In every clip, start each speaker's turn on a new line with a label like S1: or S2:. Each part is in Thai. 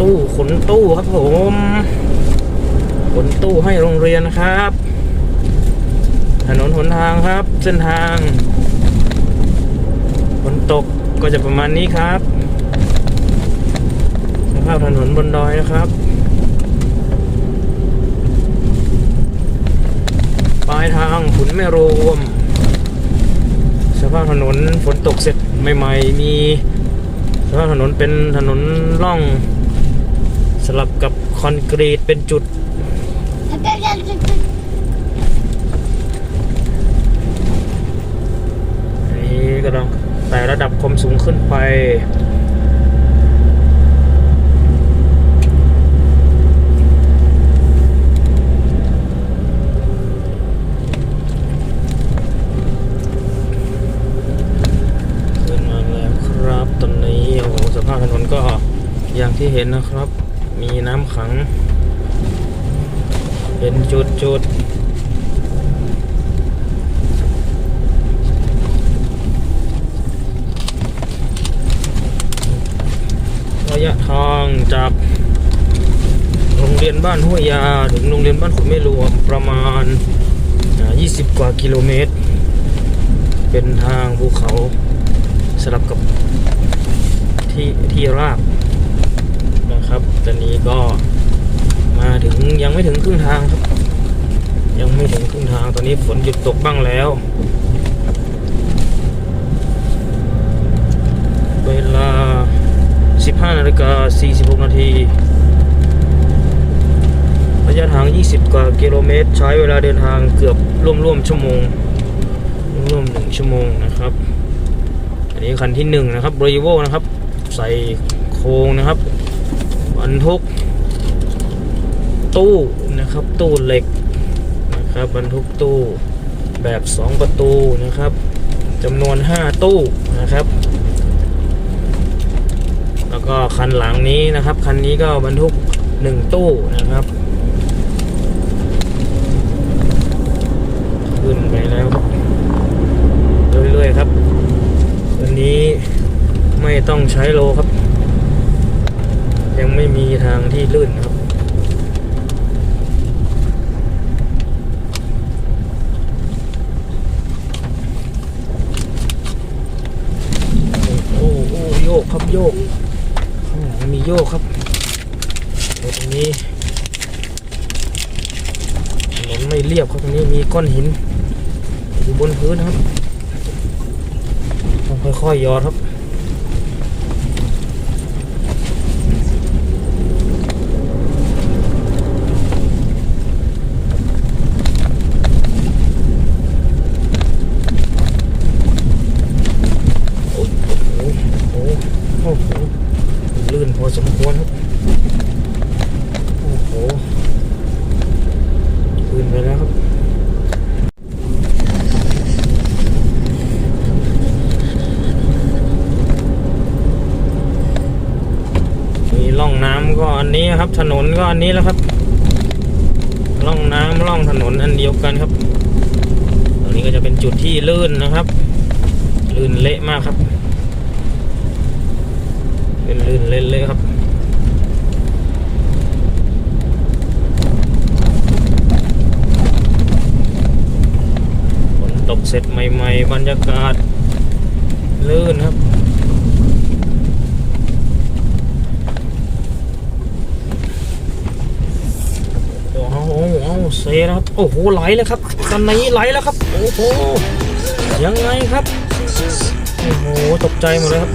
S1: ตู้ขนตู้ครับผมขนตู้ให้โรงเรียนนะครับ ถนนหนทางครับ เส้นทางฝนตกก็จะประมาณนี้ครับสภาพถนนบนดอยนะครับปลายทางขุนแม่รวม สภาพถนนฝนตกเสร็จใหม่ ๆ มีสภาพถนนเป็นถนนล่อง สลับกับคอนกรีตเป็นจุด นี่กำลังไต่ระดับความสูงขึ้นไปขึ้นมาแล้วครับตอนนี้โอ้โหสภาพถนนก็อย่างที่เห็นนะครับ มีน้ำขัง เป็นจุดจุดระยะทางจากโรงเรียนบ้านห้วยยา ถึงโรงเรียนบ้านขุนไม่รวมประมาณ 20 กว่ากิโลเมตร เป็นทางภูเขาสลับกับที่ที่ราบ ครับ ตอนนี้ก็มาถึงยังไม่ถึงครึ่งทางครับ ยังไม่ถึงครึ่งทางตอนนี้ฝนหยุดตกบ้างแล้ว เวลา 15นาฬิกา46นาทีระยะทาง 20 กว่ากิโลเมตร ใช้เวลาเดินทางเกือบร่วมๆชั่วโมง ร่วมหนึ่งชั่วโมงนะครับ อันนี้คันที่หนึ่งนะครับบริโวนะครับ ใส่โครงนะครับ บรรทุกตู้นะครับ ตู้เหล็กนะครับบรรทุกตู้แบบ 2 ประตูนะครับจำนวน 5 ตู้นะครับ แล้วก็คันหลังนี้นะครับ คันนี้ก็บรรทุก 1 ตู้นะครับ ขึ้นไปแล้วเรื่อยๆครับ วันนี้ไม่ต้องใช้โลครับ ยังไม่มีทางที่ลื่นครับ โอ้โอ้โยกครับโยกข้างหลังมีโยกครับตรงนี้ถนนไม่เรียบครับตรงนี้มีก้อนหินอยู่บนพื้นครับต้องค่อยๆยอดครับ โอ้โหโอ้โหโอ้โห ลื่นควรครับ โอ้โหลื่นไปแล้วครับมีร่องน้ำก็อันนี้ครับ ถนนก็อันนี้แล้วครับร่องน้ำร่องถนนอันเดียวกันครับตรงนี้ก็จะเป็นจุดที่ลื่นนะครับ ลื่นเละมากครับ เป็นลื่นเละเลยครับ ฝนตก เสร็จใหม่ๆ บรรยากาศลื่นครับโอ้โหโอ้โหเซนะครับ โอ้โห ไหลแล้วครับตอนนี้ไหลแล้วครับ โอ้โห ยังไงครับ โอ้โห ตกใจหมดเลยครับ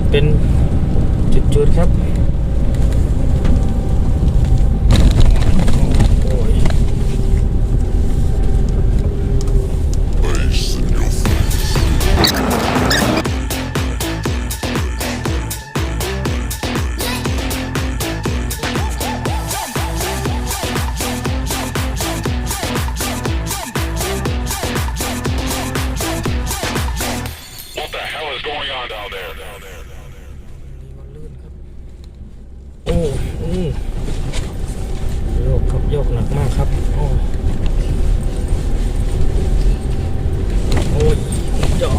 S1: ดเป็นจุดๆครับ What the hell is going on down there? Down there. โยกครับโยกหนักมากครับโอ้โอ้ยจอ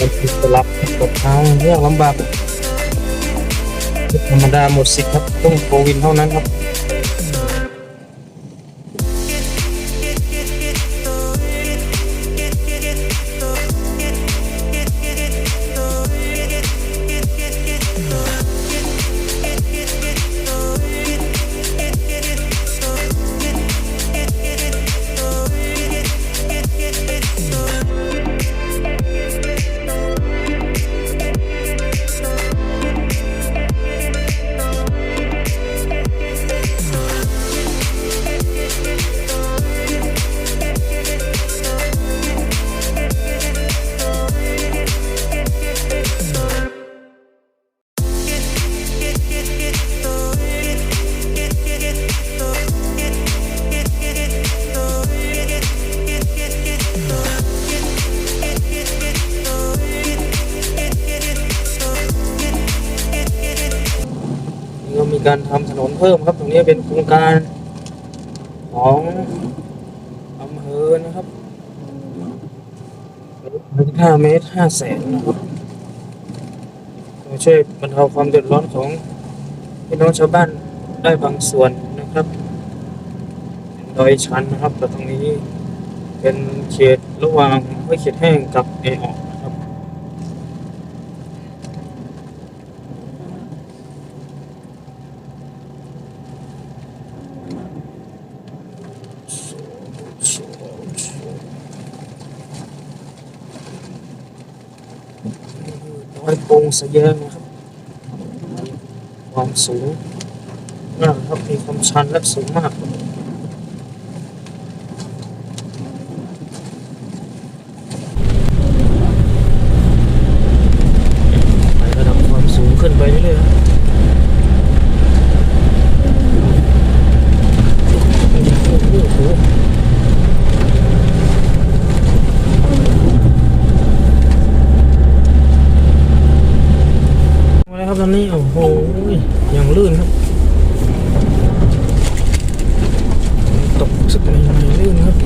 S1: มันคือสลับกดทางเรื่องลำบากธรรมดาหมดสิทธิ์ครับต้องโควินเท่านั้นครับ มีการทำถนนเพิ่มครับ ตรงนี้เป็นโครงการของอำเภอนะครับห้าเมตรห้าแสนนะครับช่วยบรรเทาความเดือดร้อนของพี่น้องชาวบ้านได้บางส่วนนะครับเป็นดอยชันนะครับแต่ตรงนี้เป็นเขตระหว่างห้วยเขตแห้งกับเออ อกนะเยอยโปงสะแยงนะครับความสูงมากครับมีความชันและสูงมาก ไประดับความสูงขึ้นไปเรื่อยๆครับโอ้โหโอ้โห มาแล้วครับ ตอนนี้ โอ้โหอย่างลื่นครับตกสักหน่อยลื่นครับ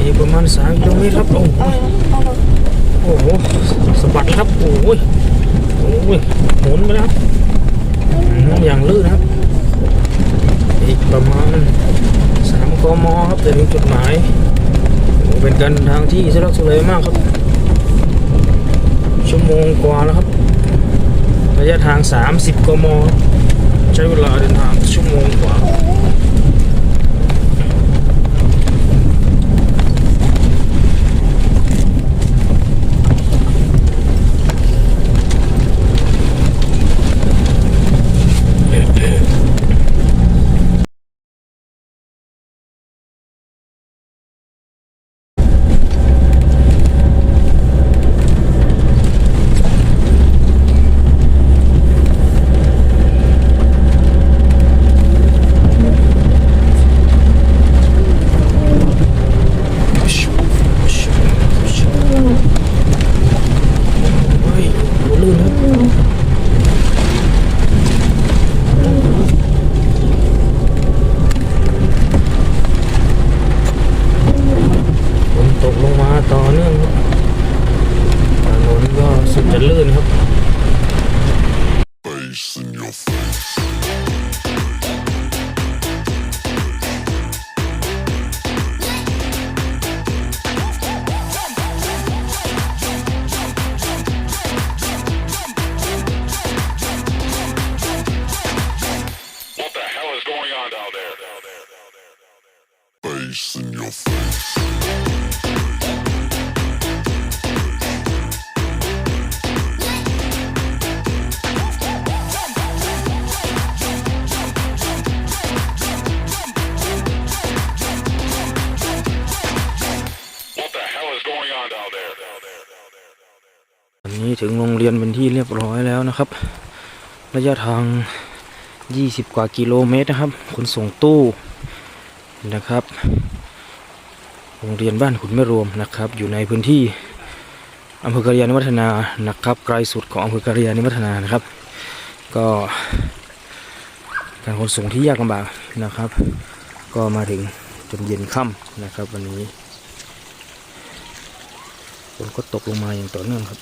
S1: อีกประมาณสามกิโลเมตรครับโอ้โหโอ้โหสะบัดครับโอ้ยโอ้ยหมุนไปแล้วอืมย่างลื่นครับ อีกประมาณสามกมครับจะถึงจุดหมายเป็นการทางที่สะดวกสบายมากครับ ชั่วโมงกว่าแล้วครับ ระยะทาง 30กม ใช้เวลาเดินทางชั่วโมงกว่า ถึงโรงเรียนเป็นที่เรียบร้อยแล้วนะครับ ระยะทาง 20 กว่ากิโลเมตรนะครับขนส่งตู้นะครับ โรงเรียนบ้านขุนไม่รวมนะครับ อยู่ในพื้นที่อำเภอกระยาณิวัฒนานะครับไกลสุดของอำเภอกระยาณิวัฒนานะครับ ก็การขนส่งที่ยากลำบากนะครับ ก็มาถึงจนเย็นค่ำนะครับ วันนี้ฝนก็ตกลงมาอย่างต่อเนื่องครับ